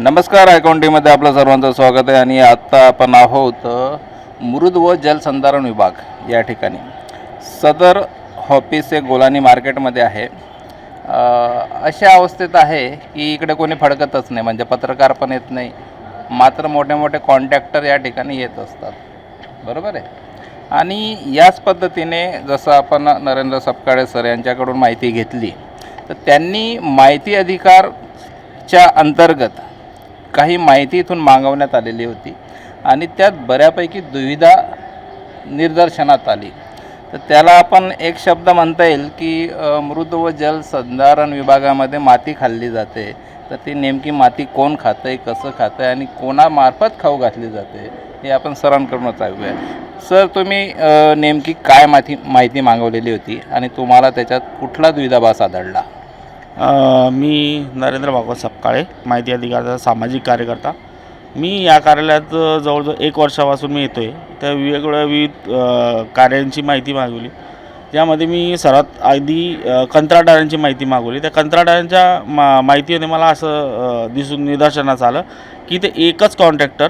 नमस्कार अकाउंटिंगमध्ये आपलं सर्वांचं स्वागत आहे आणि आत्ता आपण आहोत मृद व जलसंधारण विभाग या ठिकाणी. सदर ऑफिस हे गोलानी मार्केटमध्ये आहे. अशा अवस्थेत आहे की इकडे कोणी फडकतच नाही म्हणजे पत्रकार पण येत नाही. मात्र मोठे मोठे कॉन्ट्रॅक्टर या ठिकाणी येत असतात. बरोबर आहे? आणि याच पद्धतीने जसं आपण नरेंद्र सपकाळे सर यांच्याकडून माहिती घेतली तर त्यांनी माहिती अधिकारच्या अंतर्गत काही माहिती इथून मागवण्यात आलेली होती. आणि त्यात बऱ्यापैकी दुविधा निदर्शनात आली. तर त्याला आपण एक शब्द म्हणता येईल की मृद व जल संधारण विभागामध्ये माती खाल्ली जाते. तर ती नेमकी माती कोण खातं आहे कसं खातं आहे आणि कोणामार्फत खाऊ घातली जाते हे आपण सरांकडूनच ऐकूया. सर तुम्ही नेमकी काय माहिती माहिती मागवलेली होती आणि तुम्हाला त्याच्यात कुठला द्विधाभास आढळला? मी नरेंद्र भागवत सपकाळे माहिती अधिकाराचा सामाजिक कार्यकर्ता. मी या कार्यालयात जवळजवळ एक वर्षापासून मी येतो आहे त्या वेगवेगळ्या विविध कार्यांची माहिती मागवली. ज्यामध्ये मी सर्वात आधी कंत्राटदारांची माहिती मागवली. त्या कंत्राटदारांच्या मा माहितीमध्ये मला असं दिसून निदर्शनास आलं की ते एकच कॉन्ट्रॅक्टर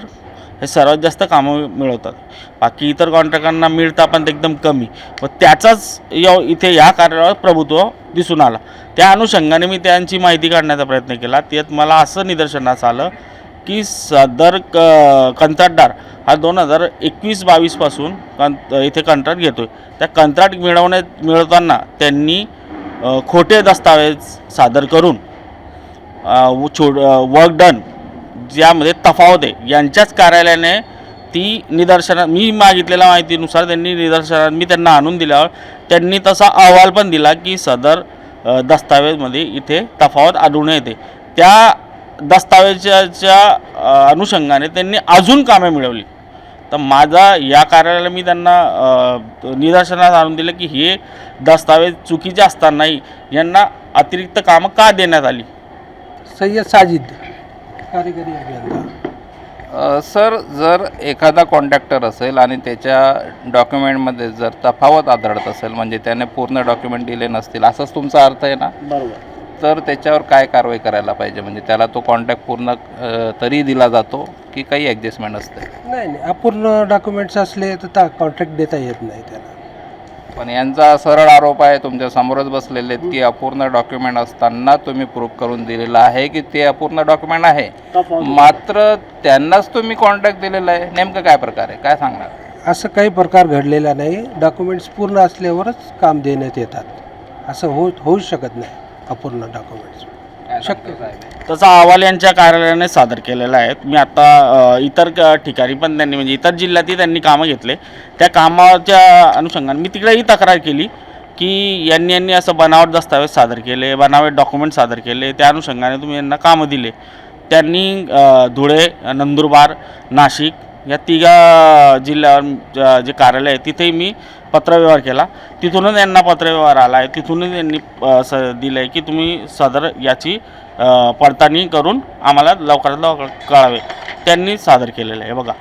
हे सर्वात जास्त कामं मिळवतात. बाकी इतर कॉन्ट्रॅक्टांना मिळतं पण एकदम कमी. व त्याचाच या इथे या कार्यावर प्रभुत्व दिसून आला. त्या अनुषंगाने मी त्यांची माहिती काढण्याचा प्रयत्न केला. त्यात मला असं निदर्शनास आलं की सदर क कंत्राटदार हा दोन हजार एकवीस बावीसपासून कं इथे कंत्राट घेतो आहे त्या कंत्राट मिळवण्यात मिळवताना त्यांनी खोटे दस्तावेज सादर करून छोड वर्क डन ज्यामध्ये तफावत आहे. यांच्याच कार्यालयाने ती निदर्शनात मी मागितलेल्या माहितीनुसार त्यांनी निदर्शनात मी त्यांना आणून दिल्यावर त्यांनी तसा अहवाल पण दिला की सदर दस्तावेजमध्ये इथे तफावत आढळून येते. त्या दस्तावेजाच्या अनुषंगाने त्यांनी अजून कामे मिळवली. तर माझा या कार्यालयाला मी त्यांना निदर्शनात आणून दिलं की हे दस्तावेज चुकीचे असतानाही यांना अतिरिक्त कामं का देण्यात आली? सय्यद साजिद. कार्यकारी अ, सर जर एखादा कॉन्ट्रॅक्टर असेल आणि त्याच्या डॉक्युमेंटमध्ये जर तफावत आढळत असेल म्हणजे त्याने पूर्ण डॉक्युमेंट दिले नसतील असंच तुमचा अर्थ आहे ना? बरोबर. तर त्याच्यावर काय कारवाई करायला पाहिजे? म्हणजे त्याला तो कॉन्ट्रॅक्ट पूर्ण तरी दिला जातो की काही ॲडजस्टमेंट असते? नाही नाही अपूर्ण डॉक्युमेंट्स असले तर ता कॉन्ट्रॅक्ट देता येत नाही त्याला. पण यांचा सरळ आरोप आहे तुमच्या समोरच बसलेले आहेत की अपूर्ण डॉक्युमेंट असताना तुम्ही प्रूफ करून दिलेलं आहे की ते अपूर्ण डॉक्युमेंट आहे. मात्र त्यांनाच तुम्ही कॉन्ट्रॅक्ट दिलेला आहे. नेमकं काय प्रकार आहे? काय सांगणार? असं काही प्रकार घडलेला नाही. डॉक्युमेंट्स पूर्ण असल्यावरच काम देण्यात येतात. असं हो होऊच शकत नाही अपूर्ण डॉक्युमेंट्स शक्य तसा अहवाल यांच्या कार्यालयाने सादर केलेला आहे. मी आता अ, इतर क- ठिकाणी पण त्यांनी म्हणजे इतर जिल्ह्यातही त्यांनी कामं घेतले. त्या कामाच्या अनुषंगाने मी तिकडेही तक्रार केली की यांनी यांनी असं बनावट दस्तावेज सादर केले बनावट डॉक्युमेंट सादर केले. त्या अनुषंगाने तुम्ही यांना कामं दिले. त्यांनी अ, धुळे नंदुरबार नाशिक या तिघा जिल्ह्यावर जे कार्यालय आहे तिथेही मी पत्रव्यवहार केला. तिथूनच यांना पत्रव्यवहार आला आहे तिथूनच यांनी स दिलं आहे की तुम्ही सदर याची पडताळणी करून आम्हाला लवकरात लवकर कळावे. त्यांनी सादर केलेलं आहे. बघा.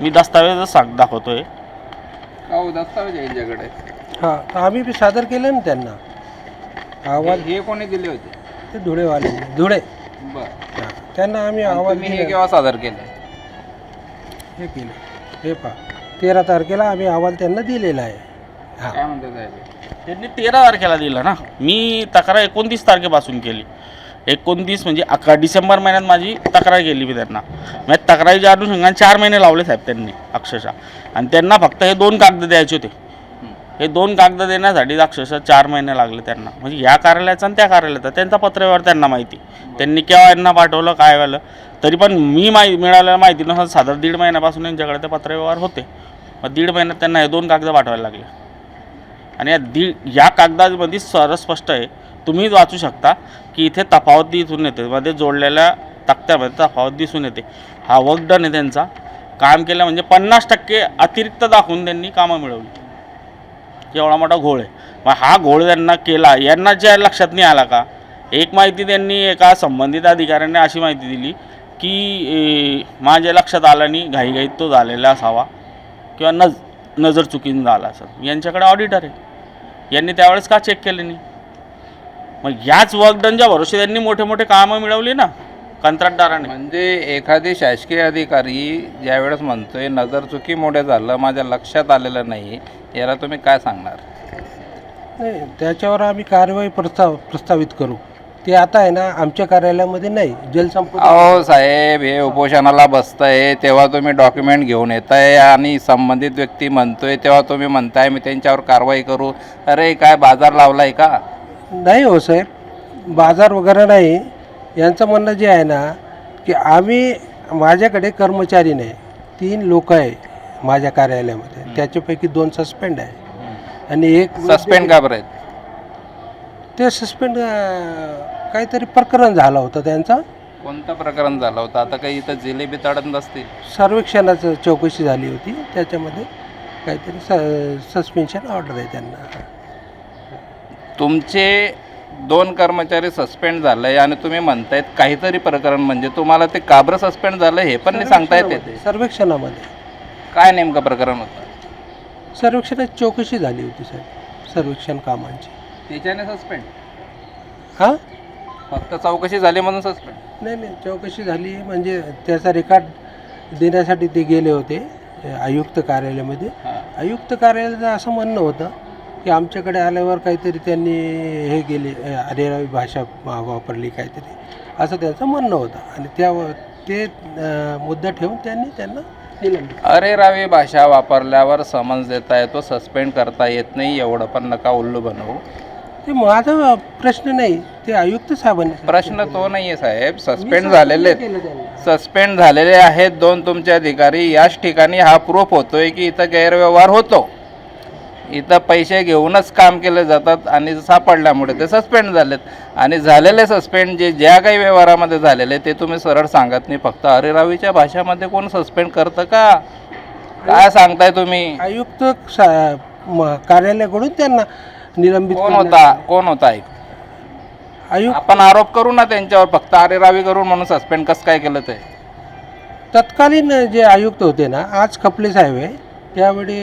मी दस्तावेज सांग दाखवतो आहे हो दस्तावेज आहे यांच्याकडे. हां तर आम्ही बी सादर केलं ना त्यांना. अहवाल हे कोणी दिले होते? ते धुळेवाले. धुळे. बरं. हां त्यांना आम्ही अहवाल तुम्ही हे दिले. केव्हा सादर केलं हे केलं हे पहा. तेरा तारखेला आम्ही अहवाल त्यांना दिलेला आहे. हां. काय म्हणतात साहेब त्यांनी तेरा तारखेला दिलं ना? मी तक्रार एकोणतीस तारखेपासून केली. एकोणतीस म्हणजे अकरा डिसेंबर महिन्यात माझी तक्रार केली मी त्यांना. म्हणजे तक्रारीच्या अनुषंगाने चार महिने लावले साहेब त्यांनी अक्षरशः. आणि त्यांना फक्त हे दोन कागद द्यायचे होते. हे दोन कागद देण्यासाठी अक्षरशः चार महिने लागले त्यांना. म्हणजे या कार्यालयाचा आणि त्या कार्यालयाचा. त्यांचा पत्रव्यवहार त्यांना माहिती. त्यांनी केव्हा यांना पाठवलं काय झालं? तरी पण मी माहि मिळालेल्या माहितीनुसार साधारण दीड महिन्यापासून यांच्याकडे ते पत्रव्यवहार होते. मग दीड महिन्यात त्यांना हे दोन कागद पाठवायला लागले. आणि या दीड या कागदामध्ये सर स्पष्ट आहे. तुम्हीच वाचू शकता की इथे तफावत दिसून येते. मध्ये जोडलेल्या तक्त्यामध्ये तफावत दिसून येते. हा वर्क डन आहे त्यांचा. काम केलं म्हणजे पन्नास टक्के अतिरिक्त दाखवून त्यांनी कामं मिळवली. एवढा मोठा घोळ आहे. मग हा घोळ त्यांना केला. यांना ज्या लक्षात नाही आला का? एक माहिती त्यांनी एका संबंधित अधिकाऱ्याने अशी माहिती दिली की माझ्या लक्षात आलं नाही घाईघाईत तो झालेला असावा किंवा नज नजर चुकीने झाला असेल. यांच्याकडे ऑडिटर आहे. यांनी त्यावेळेस का चेक केले नाही? मग याच वर्कडनच्या भरोसे त्यांनी मोठे मोठे कामं मिळवली ना कंत्राटदाराने. म्हणजे एखादी शासकीय अधिकारी ज्यावेळेस म्हणतोय नजर चुकीमुळे झालं माझ्या लक्षात आलेलं नाही याला तुम्ही काय सांगणार? नाही त्याच्यावर आम्ही कारवाई प्रस्ताव प्रस्तावित करू. ते आता आहे ना आमच्या कार्यालयामध्ये नाही जलसंपदा अहो साहेब हे उपोषणाला बसतंय तेव्हा तुम्ही डॉक्युमेंट घेऊन येताय आणि संबंधित व्यक्ती म्हणतोय तेव्हा तुम्ही म्हणताय मी त्यांच्यावर कारवाई करू. अरे काय बाजार लावलाय का? नाही हो साहेब. बाजार वगैरे नाही. यांचं म्हणणं जे आहे ना की आम्ही माझ्याकडे कर्मचारी नाही. तीन लोक आहे माझ्या कार्यालयामध्ये. त्याच्यापैकी दोन सस्पेंड आहे. आणि एक सस्पेंड का बरं आहेत? ते सस्पेंड काहीतरी प्रकरण झालं होतं त्यांचं. कोणतं प्रकरण झालं होतं? आता काही इथं जिलेबी तडत नसतील. सर्वेक्षणाचं चौकशी झाली होती. त्याच्यामध्ये काहीतरी स सस्पेन्शन ऑर्डर आहे त्यांना. तुमचे दोन कर्मचारी सस्पेंड झालंय आणि तुम्ही म्हणतायत काहीतरी प्रकरण म्हणजे तुम्हाला ते काबर सस्पेंड झालं हे पण नाही सांगता येते. सर्वेक्षणामध्ये- सर्वेक्षणामध्ये. काय नेमकं प्रकरण होतं? सर्वेक्षणाची चौकशी झाली होती साहेब. सर्वेक्षण कामांची. त्याच्याने सस्पेंड हां? फक्त चौकशी झाली म्हणून सस्पेंड नाही नाही चौकशी झाली म्हणजे त्याचा रेकॉर्ड देण्यासाठी ते गेले होते आयुक्त कार्यालयामध्ये. आयुक्त कार्यालयाचं असं म्हणणं होतं की आमच्याकडे आल्यावर काहीतरी त्यांनी हे गेले अरेरावी भाषा वा- वापरली काहीतरी. असं त्यांचं म्हणणं होतं. आणि त्या ते अ, मुद्दा ठेवून त्यांनी त्यांना निलंबित अरे रावी भाषा वापरल्यावर समन्स देता येतो सस्पेंड करता येत नाही एवढं पण नका उल्लू बनवू. ते माझा प्रश्न नाही ते आयुक्त साहेबांनी प्रश्न तो नाहीये साहेब. सस्पेंड झालेले आहेत केलं त्यांनी. सस्पेंड झालेले आहेत दोन तुमचे अधिकारी. याच ठिकाणी हा प्रूफ होतोय की इथं गैरव्यवहार होतो. इथं पैसे घेऊनच काम केले जातात आणि सापडल्यामुळे ते सस्पेंड झालेत. आणि झालेले सस्पेंड जे ज्या काही व्यवहारामध्ये झालेले ते तुम्ही सरळ सांगत नाही. फक्त अरेरावीच्या भाषामध्ये कोण सस्पेंड करतं का? काय सांगताय तुम्ही? आयुक्त सा- म- कार्यालयाकडून त्यांना निलंबित कोण करण्यात होता? आलं. कोण होता ऐक आयुक्त आपण आरोप करू ना त्यांच्यावर फक्त अरेरावी करून म्हणून सस्पेंड कसं काय केलं ते? तत्कालीन जे आयुक्त होते ना आज खपले साहेब आहे त्यावेळी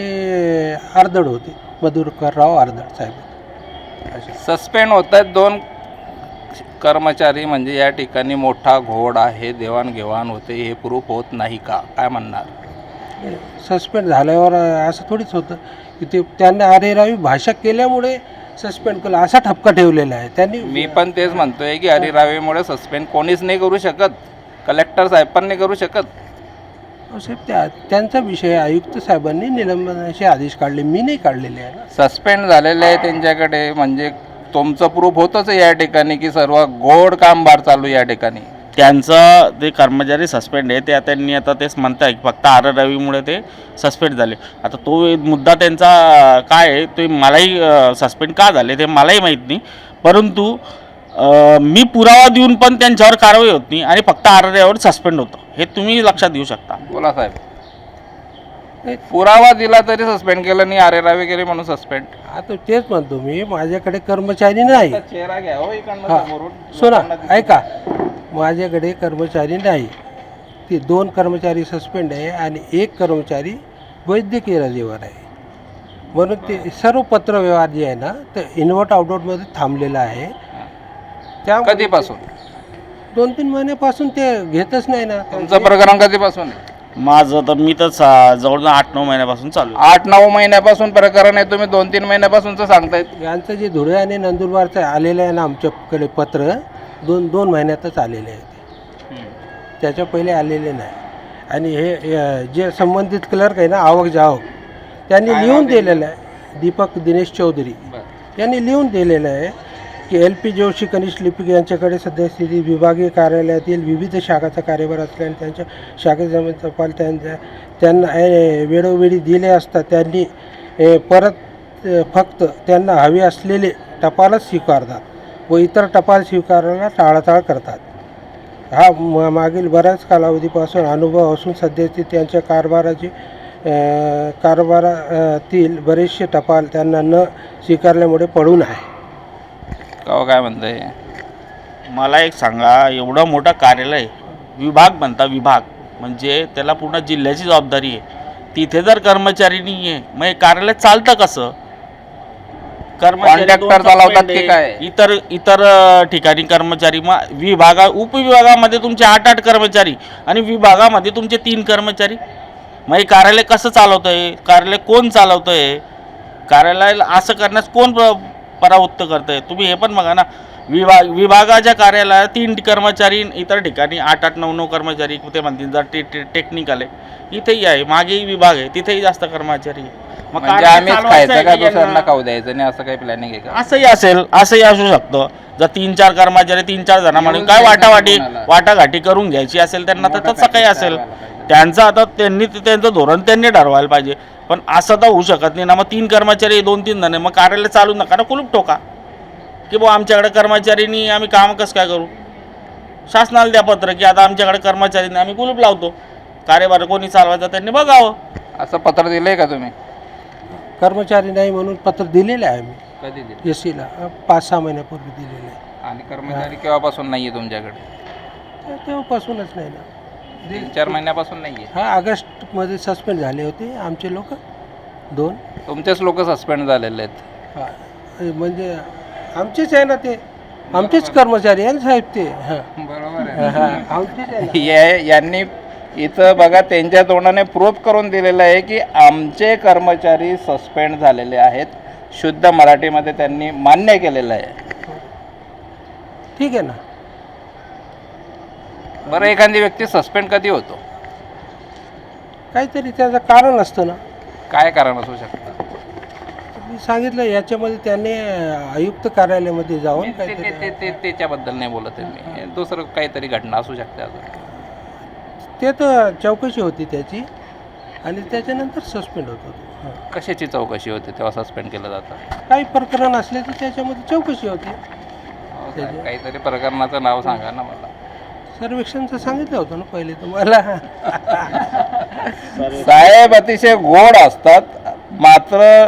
आर्दड होते. मधुरकरराव आर्दड साहेब असे. सस्पेंड होत आहेत दोन कर्मचारी म्हणजे या ठिकाणी मोठा घोड आहे देवाणघेवाण होते हे प्रूफ होत नाही का? काय म्हणणार? सस्पेंड झाल्यावर असं थोडीच होतं. की ते त्यांना अरेरावी भाषा केल्यामुळे सस्पेंड केलं असा ठपका ठेवलेला आहे. त्यांनी मी पण तेच म्हणतोय की हरिरावेमुळे सस्पेंड कोणीच नाही करू शकत. कलेक्टर साहेब पण नाही करू शकत. अहो साहेब त्या त्यांचा विषय आयुक्त साहेबांनी निलंबनाचे आदेश काढले. मी नाही काढलेले आहे ना. सस्पेंड झालेले आहे त्यांच्याकडे. म्हणजे तुमचं प्रूफ होतच आहे या ठिकाणी की सर्व गोड कामभार चालू या ठिकाणी. त्यांचं ते कर्मचारी सस्पेंड आहे ते त्यांनी आता तेच म्हणत आहे की फक्त आर रवीमुळे ते सस्पेंड झाले. आता तो मुद्दा त्यांचा काय आहे ते मलाही सस्पेंड का झाले ते मलाही माहीत नाही. परंतु मी पुरावा देऊन पण त्यांच्यावर कारवाई होत नाही आणि फक्त आर यावर सस्पेंड होतं. हे तुम्ही लक्षात घेऊ शकता. बोला साहेब. पुरावा दिला तरी सस्पेंड केलं नाही अरे रावे गेले म्हणून सस्पेंड आता तेच म्हणतो मी माझ्याकडे कर्मचारी नाही. चेहरा घ्या हो इकडनं हा. समोरून. सुना ऐका. माझ्याकडे कर्मचारी नाही. ते दोन कर्मचारी सस्पेंड आहे आणि एक कर्मचारी वैद्यकीय रजेवर आहे. म्हणून ते सर्व पत्र व्यवहार जे आहे ना ते इन्व्हर्ट आउटवर्टमध्ये थांबलेलं आहे. त्या कधीपासून? दोन तीन महिन्यापासून ते घेतच नाही ना. तुमचं प्रकरण कधीपासून? आहे? माझं तर मी तर सा- जवळजवळ आठ नऊ महिन्यापासून चालू आहे. आठ नऊ महिन्यापासून प्रकरण आहे तुम्ही दोन तीन महिन्यापासूनच सांगतायत. यांचं जे धुळे आणि नंदुरबारचं आलेलं आहे ना आमच्याकडे पत्र दोन दोन महिन्यातच आलेले आहे ते. त्याच्या पहिले आलेले नाही. आणि हे हे जे संबंधित क्लर्क आहे ना आवक जावक त्यांनी लिहून दिलेलं आहे. दीपक दिनेश चौधरी. यांनी लिहून दिलेलं आहे की एल पी जोशी कनिष्ठ लिपिक यांच्याकडे सद्यस्थिती विभागीय कार्यालयातील विविध शाखाचा कार्यभार असल्याने त्यांच्या शाखेचा टपाल त्यांच्या त्यांना ए, वेळोवेळी दिले असता त्यांनी परत फक्त त्यांना हवे असलेले टपालच स्वीकारतात व इतर टपाल स्वीकारायला टाळाटाळ करतात. हा म मागील बऱ्याच कालावधीपासून अनुभव असून सध्याची त्यांच्या कारभाराची कारभारातील बरेचसे टपाल त्यांना न स्वीकारल्यामुळे पडून आहे. का काय म्हणताय? मला एक सांगा एवढं मोठं कार्यालय विभाग म्हणता विभाग म्हणजे त्याला पूर्ण जिल्ह्याची जबाबदारी आहे. तिथे जर कर्मचारी नाही आहे मग हे कार्यालय चालतं कसं? कर्मचारी Contractor चालवतात की. काय? इतर इतर अ, ठिकाणी कर्मचारी मग विभागा उपविभागामध्ये तुमचे आठ आठ कर्मचारी आणि विभागामध्ये तुमचे तीन कर्मचारी. मग हे कार्यालय कसं चालवतंय? कार्यालय कोण चालवतंय? कार्यालयाला असं करण्यास कोण प्र- परावृत्त करतंय तुम्ही हे पण बघा ना विभाग विभागाच्या कार्यालयात तीन कर्मचारी इतर ठिकाणी आठ आठ नऊ नऊ कर्मचारी ते म्हणतील जर टे टे टेक्निकल आहे इथेही आहे मागेही विभाग आहे तिथेही जास्त कर्मचारी आहे. मग म्हणजे आम्हीच खायचं का दुसऱ्यांना खाऊ द्यायचं नाही असं काही प्लॅनिंग आहे का असंही असेल असंही असू शकतं जर तीन चार कर्मचारी तीन चार जण म्हणून येऊन काय वाटावाटी? वाटाघाटी करून घ्यायची असेल त्यांना तर तसं काही असेल. त्यांचं आता त्यांनी ते- त्यांचं धोरण त्यांनी ठरवायला पाहिजे. पण असं तर होऊ शकत नाही. ना मग तीन कर्मचारी दोन तीन जण आहे, मग कार्यालय चालू नका ना कुलूप ठोका. की बुवा आमच्याकडे कर्मचारीनी आम्ही काम कसं काय करू? शासनाला द्या पत्र की आता आमच्याकडे कर्मचारींनी आम्ही कुलूप लावतो. कार्यभार कोणी चालवायचा त्यांनी बघावं. असं पत्र दिलंय का तुम्ही? कर्मचारी नाही म्हणून पत्र दिलेलं आहे आम्ही. कधी दिले? एस सीला पाच सहा महिन्यापूर्वी दिलेलं आहे. आणि कर्मचारी केव्हापासून नाहीये तुमच्याकडे? तर तेव्हापासूनच नाही ना. तीन चार महिन्यापासून नाहीये. हा ऑगस्टमध्ये सस्पेंड झाले होते आमचे लोक. दोन. तुमचेच लोक सस्पेंड झालेले आहेत. हा म्हणजे आमचेच आहे ना ते. आमचेच कर्मचारी आहे ना साहेब ते. हां. बरोबर हा, हा, आमचेच आहे ना. या यांनी इथं बघा त्यांच्या तोंडाने प्रूफ करून दिलेलं आहे की आमचे कर्मचारी सस्पेंड झालेले आहेत. शुद्ध मराठीमध्ये त्यांनी मान्य केलेलं आहे. ठीक आहे ना. बरं एखादी व्यक्ती सस्पेंड कधी होतो? काहीतरी त्याचं कारण असतं ना. काय कारण असू शकतं? मी सांगितलं याच्यामध्ये त्याने आयुक्त कार्यालयामध्ये जाऊन ते- ते- काहीतरी ते- ते- त्याच्याबद्दल नाही बोलत आहे मी. दुसरं काहीतरी घटना असू शकते अजून. ते तर चौकशी होती त्याची. आणि त्याच्यानंतर सस्पेंड होतो तो. हां. कशाची चौकशी होते तेव्हा सस्पेंड केलं जातं? काही प्रकरण असले तर त्याच्यामध्ये चौकशी होती. हो, काहीतरी प्रकरणाचं नाव सांगा ना मला. सर्वेक्षणचं सांगितलं होतं ना पहिले तुम्हाला? साहेब अतिशय गोड असतात. मात्र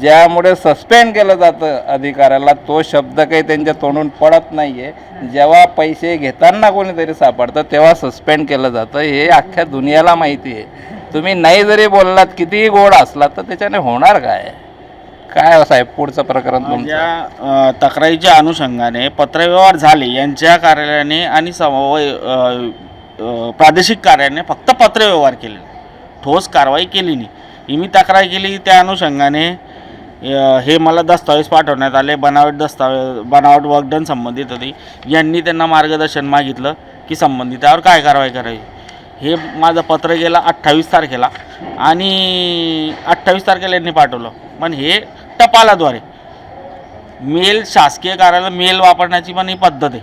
ज्यामुळे सस्पेंड केलं जातं अधिकाऱ्याला तो शब्द काही त्यांच्या तोंडून पडत नाहीये. जेव्हा पैसे घेताना कोणीतरी सापडतं तेव्हा सस्पेंड केलं जातं. हे अख्ख्या दुनियाला माहिती आहे. तुम्ही नाही जरी बोललात कितीही गोड असलात तर त्याच्याने होणार काय? काय हो साहेब पुढचं प्रकरण तुमचं? तक्रारीच्या अनुषंगाने पत्रव्यवहार झाले यांच्या कार्यालयाने आणि समवय अ, अ, प्रादेशिक कार्यालयाने फक्त पत्रव्यवहार केले ठोस कारवाई केली नाही. ही मी तक्रार केली त्या अनुषंगाने अ, हे मला दस्तावेज पाठवण्यात आले बनावट दस्तावेज बनावट वर्कडन संबंधित होती. यांनी त्यांना मार्गदर्शन मागितलं की संबंधितावर काय कारवाई करायची हे माझं पत्र गेलं अठ्ठावीस तारखेला आणि अठ्ठावीस तारखेला यांनी पाठवलं. पण हे टपालाद्वारे मेल शासकीय कार्यालय मेल वापरण्याची पण ही पद्धत आहे.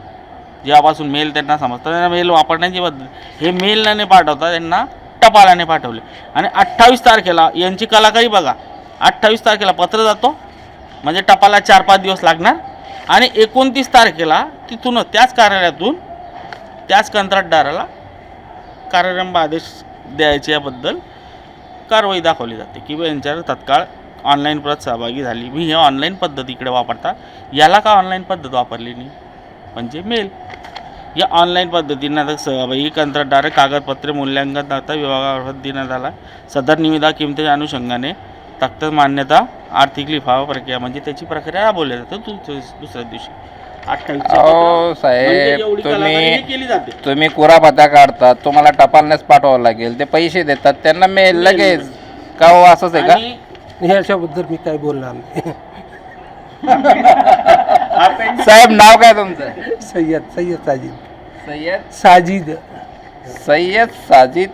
जेव्हापासून मेल त्यांना समजतं त्यांना मेल वापरण्याची पद्धत हे मेलनं पाठवता त्यांना टपालाने पाठवले. आणि अठ्ठावीस तारखेला यांची कलाकारी बघा. अठ्ठावीस तारखेला पत्र जातो म्हणजे टपाला चार पाच दिवस लागणार. आणि एकोणतीस तारखेला तिथून त्याच कार्यालयातून त्याच कंत्राटदाराला कार्यारंभ आदेश द्यायच्याबद्दल कारवाई दाखवली जाते किंवा यांच्यावर तत्काळ ऑनलाईन प्रत सहभागी झाली. मी हे ऑनलाईन पद्धत इकडे वापरता. याला का ऑनलाईन पद्धत वापरली नाही? म्हणजे मेल या ऑनलाईन पद्धतीनं आता सहभागी कंत्राटदार कागदपत्रे मूल्यांकन आता विभागामार्फत देण्यात आला. सदर निविदा किमतीच्या अनुषंगाने तक्त मान्यता आर्थिक लिफावा प्रक्रिया म्हणजे त्याची प्रक्रिया राबवली जाते दुसऱ्या दिवशी. अहो म्हणजे साहेब तुम्ही तुम्ही कुरापत्या काढतात तुम्हाला टपालनेच पाठवावं लागेल. ते पैसे देतात त्यांना मेल लगेच. का हो असंच आहे का? ह्याच्याबद्दल मी काही बोलणार नाही. साहेब नाव काय तुमचं? सय्यद सय्यद साजिद. सय्यद? साजिद. सय्यद साजिद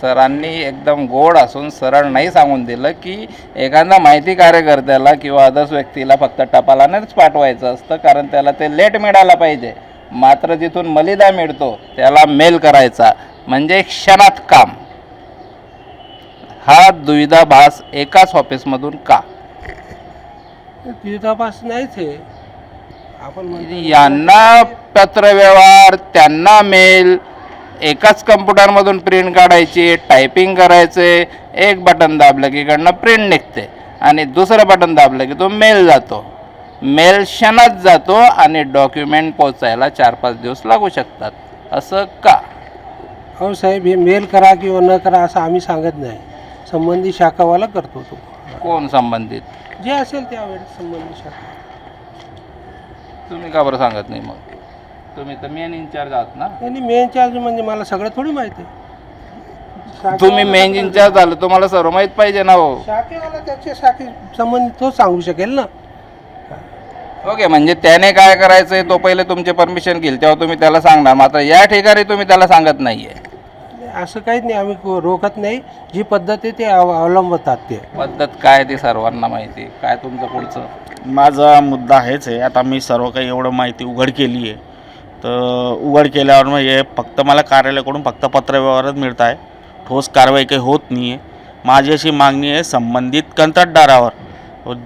सरांनी एकदम गोड असून सरळ नाही सांगून दिलं की एखादा माहिती कार्यकर्त्याला किंवा अदर्स व्यक्तीला फक्त टपालानेच पाठवायचं असतं कारण त्याला ते लेट मिळायला पाहिजे. मात्र जिथून मलिदा मिळतो त्याला मेल करायचा. म्हणजे क्षणात काम. हा दुविधाभास एकाच ऑफिसमधून का? तपास नाहीच आहे. आपण म्हणतो यांना पत्रव्यवहार त्यांना मेल एकाच कम्प्युटरमधून प्रिंट काढायची टायपिंग करायचे एक बटन दाबलं की इकडनं प्रिंट निघते आणि दुसरं बटन दाबलं की तो मेल जातो. मेल क्षणात जातो आणि डॉक्युमेंट पोचायला चार पाच दिवस लागू शकतात. असं का? अहो साहेब हे मेल करा किंवा न करा असं आम्ही सांगत नाही. संबंधित शाखावाला करतो तो. कोण संबंधित? जे असेल त्यावेळेस संबंधित शाखा. तुम्ही का बरं सांगत नाही मग? तुम्ही तर मेन इन्चार्ज आहात ना? आणि मेन चार्ज म्हणजे मला सगळं थोडी माहिती आहे. तुम्ही मेन इन्चार्ज झालं तुम्हाला सर्व माहीत पाहिजे ना हो. शाखेवाला त्याच्या शाखे संबंधित तो सांगू शकेल ना. ओके म्हणजे त्याने काय करायचंय तो पहिले तुमचे परमिशन घेईल तेव्हा तुम्ही त्याला सांगणार. मात्र या ठिकाणी तुम्ही त्याला सांगत नाहीये. असं काहीच नाही आम्ही रोखत नाही. जी पद्धत आहे ते अव- अवलंबतात ते. पद्धत काय ती सर्वांना माहिती काय तुमचं पुढचं? माझा मुद्दा हेच आहे आता मी सर्व काही एवढं माहिती उघड केली आहे. तर उघड केल्यावर मग हे फक्त मला कार्यालयाकडून फक्त पत्रव्यवहारच मिळत आहे. ठोस कारवाई काही होत नाही आहे. माझी अशी मागणी आहे संबंधित कंत्राटदारावर.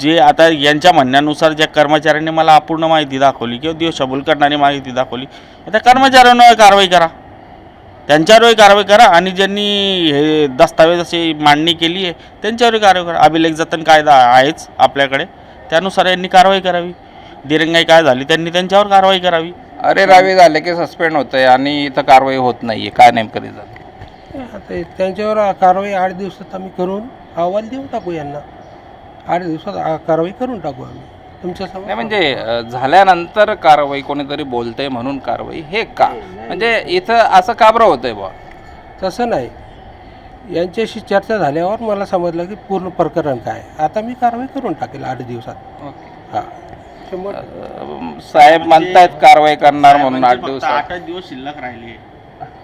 जे आता यांच्या म्हणण्यानुसार ज्या कर्मचाऱ्यांनी मला अपूर्ण माहिती दाखवली किंवा दिवसाभूल करणारी माहिती दाखवली त्या कर्मचाऱ्यांवर कारवाई करा. त्यांच्यावरही कारवाई करा आणि ज्यांनी हे दस्तावेजाची मांडणी केली आहे त्यांच्यावरही कारवाई करा. अभिलेख जतन कायदा आहेच आपल्याकडे. त्यानुसार यांनी कारवाई करावी. दिरंगाई काय झाली त्यांनी त्यांच्यावर कारवाई करावी. अरे रावी झाले की सस्पेंड होतंय आणि इथं कारवाई होत नाहीये. काय नेमकं रिझल्ट आता हे त्यांच्यावर कारवाई आठ दिवसात आम्ही करून अहवाल देऊन टाकू यांना. आठ दिवसात आ- कारवाई करून टाकू आम्ही. तुमच्या नाही म्हणजे अ, झाल्यानंतर कारवाई कोणीतरी बोलतंय म्हणून कारवाई हे का? म्हणजे इथं असं का बरं होतंय बा तसं नाही. यांच्याशी चर्चा झाल्यावर मला समजलं की पूर्ण प्रकरण काय आहे. आता मी कारवाई करून टाकेल आठ दिवसात. हां. शंभर अ, साहेब म्हणतायत कारवाई करणार म्हणून आठ फक्त दिवसात. आठच दिवस शिल्लक राहिले.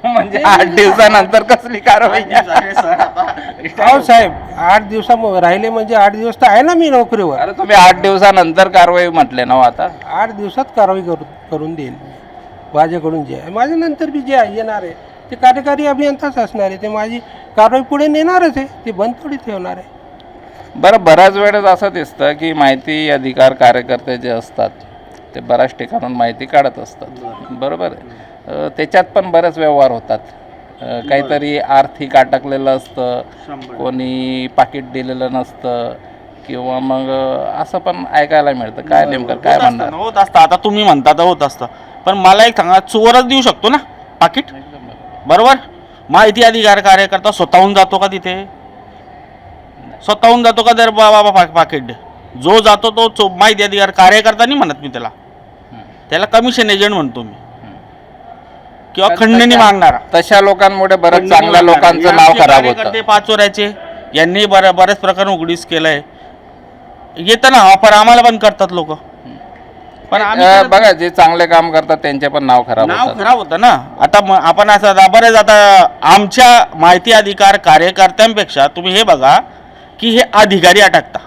म्हणजे आठ दिवसानंतर कसली कारवाई अहो साहेब आठ दिवसा राहिले म्हणजे आठ दिवस तर आहे ना मी नोकरीवर. अरे तुम्ही आठ दिवसानंतर कारवाई म्हटले ना हो आता. आठ दिवसात कारवाई करू करून देईल. मी माझ्याकडून जे आहे. माझ्या नंतर बी जे आहे येणार आहे. ते कार्यकारी अभियंताच असणार आहे. ते माझी कारवाई पुढे नेणारच आहे. ते बंद थोडी ठेवणार आहे. बरं बऱ्याच वेळेस असं दिसतं की माहिती अधिकार कार्यकर्ते जे असतात ते बऱ्याच ठिकाणून माहिती काढत असतात. बरोबर आहे. त्याच्यात पण बरेच व्यवहार होतात. काहीतरी आर्थिक अटकलेलं असतं कोणी पाकिट दिलेलं नसतं किंवा मग असं पण ऐकायला मिळतं. काय नेमकं काय म्हणणार? होत असतं. आता तुम्ही म्हणता तर होत असतं. पण मला एक सांगा चोरच देऊ शकतो ना पाकिट? बरोबर. माहिती अधिकार कार्यकर्ता स्वतःहून जातो का तिथे? स्वतःहून जातो का दर बाबा पाकिट. जो जातो तो माहिती अधिकार कार्यकर्ता नाही म्हणत मी त्याला. त्याला कमिशन एजंट म्हणतो मी. किंवा खंडणी मागणारा. तशा लोकांमुळे खंडणी चांगल्या. लोकांचं नाव खराब होतं. पाच चोरायचे यांनी बऱ्या बऱ्याच प्रकारे उघडीस केलंय. येतं ना वापर आम्हाला पण करतात लोक. पण अ, बघा जे चांगले काम करतात त्यांचे पण नाव खराब नाव होतात. खराब होतं ना. आता म- आपण असं बरेच आता आमच्या माहिती अधिकार कार्यकर्त्यांपेक्षा तुम्ही हे बघा की हे अधिकारी अटकता.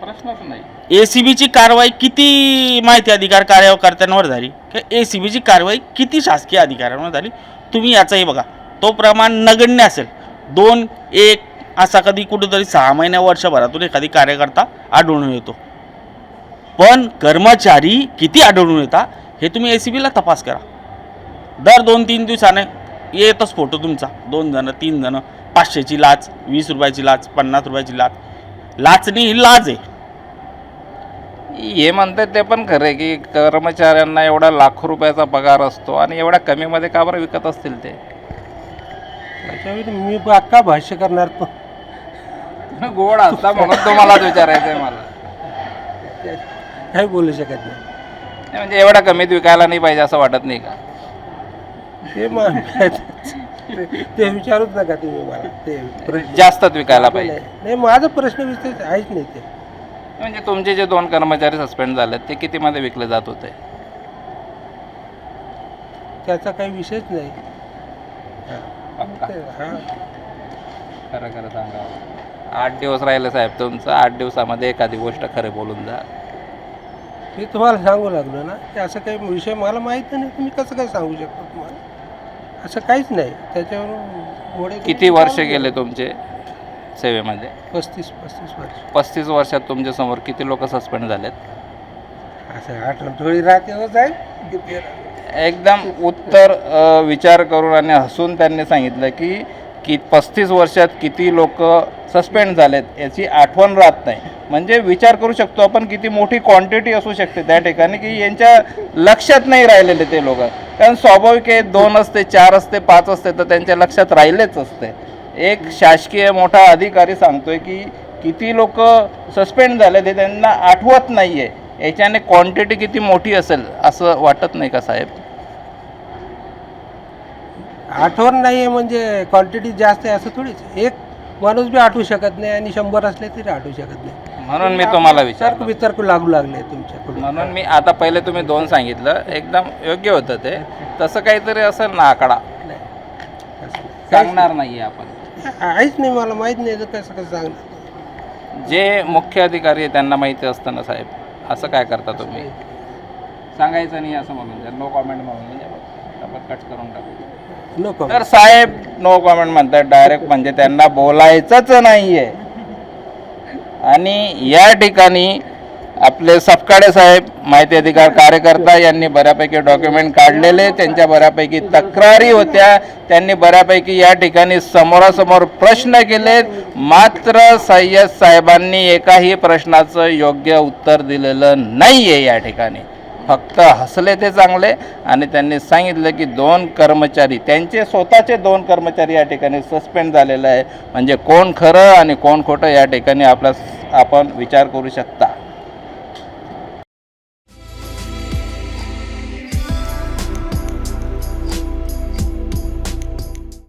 प्रश्नच नाही. ए सी बीची कारवाई किती माहिती अधिकार कार्यकर्त्यांवर झाली? ए सी बीची कारवाई किती शासकीय अधिकाऱ्यांवर झाली? तुम्ही याचंही बघा. तो प्रमाण नगण्य असेल. दोन एक असा कधी कुठेतरी सहा महिन्या वर्षभरातून एखादी कार्यकर्ता आढळून येतो. पण कर्मचारी किती आढळून येतात हे तुम्ही ए सी बीला तपास करा. दर दोन तीन दिवसाने येतच फोटो तुमचा. दोन जणं तीन जणं पाचशेची लाच वीस रुपयाची लाच पन्नास रुपयाची लाच. लाचणी ही लाच आहे. हे म्हणतात ते पण खरं आहे की कर्मचाऱ्यांना एवढा लाखो रुपयाचा पगार असतो आणि एवढ्या कमीमध्ये का बरं विकत असतील ते? त्याच्यावर मी अक्का भाष्य करणार तो गोड असता म्हणून तुम्हालाच विचारायचं आहे मला. काही बोलू शकत नाही. नाही, म्हणजे एवढ्या कमीत विकायला नाही पाहिजे असं वाटत नाही का? ते मग ते विचारूच नका तुम्ही मला. ते प्रश्न जास्तच विकायला पाहिजे. नाही माझा प्रश्न विचार आहेच नाही ते. म्हणजे तुमचे जे दोन कर्मचारी सस्पेंड झाले ते कितीमध्ये विकले जात होते? त्याचा काही विषयच नाही. हा. खरं खरं सांगा. आठ दिवस राहिले साहेब तुमचं आठ दिवसामध्ये एखादी गोष्ट खरे बोलून जा. मी तुम्हाला सांगू लागलो ना की असं काही विषय मला माहीत नाही तुम्ही कसं काय सांगू शकता तुम्हाला? असं काहीच नाही. त्याच्यावरून मोडे किती वर्ष गेले तुमचे? सेवेमध्ये? पस्तीस पस्तीस वर्ष. पस्तीस वर्षात तुमच्यासमोर किती लोक सस्पेंड झालेत? असं आठवण थोडी राहते हो साहेब. किती एकदम उत्तर अ, विचार करून आणि हसून त्यांनी सांगितलं की की पस्तीस वर्षात किती लोक सस्पेंड झालेत याची आठवण राहत नाही. म्हणजे विचार करू शकतो आपण किती मोठी क्वांटिटी असू शकते त्या ठिकाणी की यांच्या लक्षात नाही राहिलेले ते लोक. कारण स्वाभाविक आहे दोन असते चार असते पाच असते तर त्यांच्या लक्षात राहिलेच असते. एक शासकीय मोठा अधिकारी सांगतोय की किती लोक सस्पेंड झाले ते त्यांना आठवत नाही आहे याच्याने क्वांटिटी किती मोठी असेल असं वाटत नाही का साहेब? आठवण नाही आहे म्हणजे क्वांटिटी जास्त आहे असं थोडीच. एक माणूस बी आठवू शकत नाही आणि शंभर असले तरी आठवू शकत नाही. म्हणून मी तुम्हाला विचारतो. वितर्क लागू लागले तुमच्याकडून. म्हणून मी आता पहिले तुम्ही दोन सांगितलं. एकदम योग्य होतं ते. तसं काहीतरी असेल ना आकडा. असं. सांगणार नाही आपण. आहेच नाही मला माहीत नाही तर कसं कसं सांगणार जे मुख्य अधिकारी आहे त्यांना माहिती असतं ना साहेब असं काय करता तुम्ही? सांगायचं नाही असं म्हणून नो कॉमेंट म्हणून म्हणजे आपण कट करून टाकू. नको तर साहेब नो कॉमेंट म्हणतात डायरेक्ट म्हणजे त्यांना बोलायचंच नाहीये. आणि या ठिकाणी आपले सपकाळे साहेब माहिती अधिकार कार्यकर्ता यांनी बऱ्यापैकी डॉक्युमेंट काढलेले त्यांच्या बऱ्यापैकी तक्रारी होत्या त्यांनी बऱ्यापैकी या ठिकाणी समोरासमोर प्रश्न केलेत. मात्र सय्यद साहेबांनी एकाही प्रश्नाचं योग्य उत्तर दिलेलं नाही आहे या ठिकाणी. फक्त हसले ते चांगले आणि त्यांनी सांगितलं की दोन कर्मचारी त्यांचे स्वतःचे दोन कर्मचारी या ठिकाणी सस्पेंड झालेलं आहे म्हणजे कोण खरं आणि कोण खोटं या ठिकाणी आपला आपण विचार करू शकता.